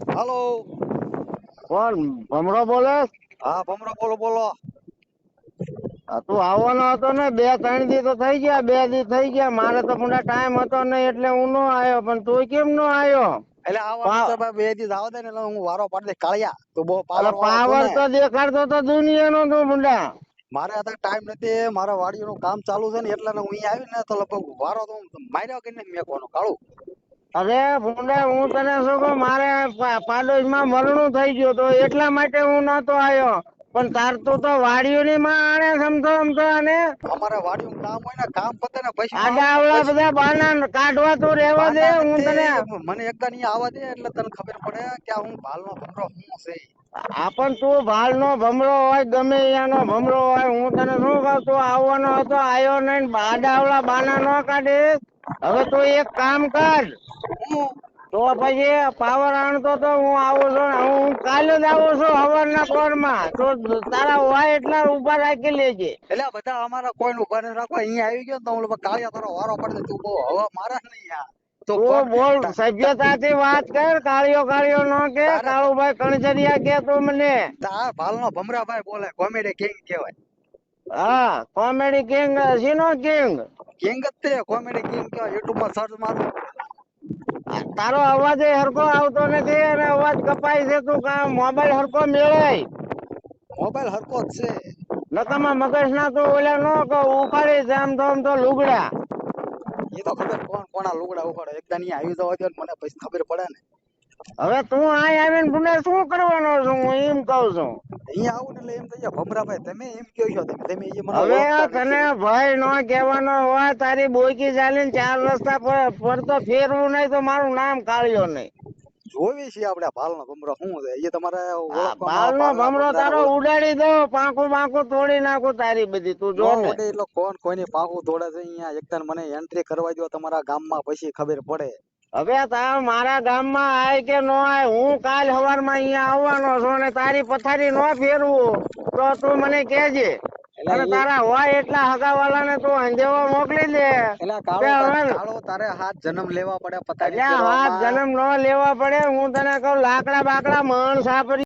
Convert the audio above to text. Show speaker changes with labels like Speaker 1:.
Speaker 1: હાલો.
Speaker 2: કોણ? ભમરો બોલે?
Speaker 1: હા ભમરો બોલો બોલો.
Speaker 2: તું આવવાનો હતો ને બે ત્રણ દી તો થઈ ગયા બે દી થઈ ગયા. મારે તો પુનઃ ટાઈમ હતો ને એટલે હું નો આવ્યો. પણ તું કેમ નો આવ્યો?
Speaker 1: એટલે આવવાનું છે ભાઈ બે દિવસ આવો દે ને એટલે હું વારો પાડી દે કાળિયા તો બહુ
Speaker 2: અરે
Speaker 1: પાવર
Speaker 2: પાવર તો દેખાડતો તો દુનિયાનો તું મુંડા.
Speaker 1: મારે અત્યારે ટાઈમ નથી મારા વાડીનું કામ ચાલુ છે ને એટલે હું અહીંયા આવી ને તો લગભગ વારો તો માર્યો કે મેં કોનો કાળું?
Speaker 2: અરે ભૂંડા હું તને શું કહું? મારે પાડોશમાં મરણું થઈ ગયું તો એટલા માટે હું નતો આવ્યો. પણ તાર તું તો વાડીઓની માં આણે સમજો સમજો અને
Speaker 1: અમારે વાડીનું કામ હોય ને કામ પતે ને પછી
Speaker 2: આડા આવડા બધા બાના કાઢવા તો રહેવા દે હું તને
Speaker 1: મને એક નહીં આવવા દે એટલે તને ખબર પડે કે હું ભાલનો ભમરો હું છે.
Speaker 2: આ પણ તું ભાલ નો ભમરો હોય ગમે નો ભમરો હોય હું તને શું કહું? તું આવવાનો હતો આવ્યો નહીં આડાવડા બાના ન કાઢીશ. હવે તું એક કામ કર. તો પછી પાવર આણતો તો હું આવું છું હું કાલે જ આવું છું હવારના પોરમાં. તો તારા હોય એટલા ઊભા રાખી લેજે.
Speaker 1: એટલે બધા અમારા કોઈ નું ઊભા રાખવા. અહીંયા આવી ગયો તો હું કાળિયા તારો વારો પડે તું બહુ હવા મારા નહીં યાર તો
Speaker 2: બોલ સભ્યતાથી વાત કર કાળિયો કાળિયો નો કે
Speaker 1: તારે-
Speaker 2: કાળુભાઈ કણજરિયા કે તું મને.
Speaker 1: આ ભાલનો ભમરાભાઈ બોલે કોમેડી કિંગ કહેવાય.
Speaker 2: હા કોમેડી કિંગ સીનો કિંગ
Speaker 1: કિંગ જ તે કોમેડી કિંગ કહેવાય યુટ્યુબમાં સર્ચ મારો.
Speaker 2: તારો અવાજ એ હરખો આવતો નથી અને અવાજ કપાય છે તું કા મોબાઈલ હરખો મેળાય?
Speaker 1: મોબાઈલ હરકો જ છે.
Speaker 2: નકામા મગજ ના તો ઓલા નો કહો ઉપાડી જામ આમ તો લુગડા.
Speaker 1: એ તો ખબર કોણ કોણા લુગડા ઉપાડે એકદા નહીં આવી જવા દો મને પછી ખબર પડે ને.
Speaker 2: હવે તું અહીં આવીને પુણે શું કરવાનો છું? હું એમ કહું છું.
Speaker 1: અહીંયા આવું એટલે એમ થઈ જાય ભમરાભાઈ તમે એમ કહો છો તમે તમે એ મને
Speaker 2: હવે તને ભાઈ નો કહેવાનો હોય તારી બોયકી ચાલીને ચાર રસ્તા પર પર તો ફેરવું નહીં તો મારું નામ કાઢ્યો નહીં.
Speaker 1: જોવી છે આપણે ભાલનો ભમરો શું છે? એ તમારે ભાલના
Speaker 2: ભમરો તારો ઉડાડી દો પાંખું પાંખું તોડી નાખું તારી બધી તું જો
Speaker 1: ન એટલે કોણ કોઈની પાકું તોડે છે અહીંયા? એકદમ મને એન્ટ્રી કરવા દો તમારા ગામમાં પછી ખબર પડે.
Speaker 2: હવે તા મારા ગામમાં આય કે નો આય હું કાલ સવારમાં અહીંયા આવવાનો છું અને તારી પથારી નો ફેરવું. તો તું મને
Speaker 1: કેજે
Speaker 2: અને તારા હોય એટલા હગાવાલાને તું અંજેવો મોકલી દે.
Speaker 1: તારે- હાથ જન્મ લેવા પડે
Speaker 2: પથારી હાથ જન્મ ન લેવા પડે. હું તને કહું લાકડા બાકડા મણ સાપરી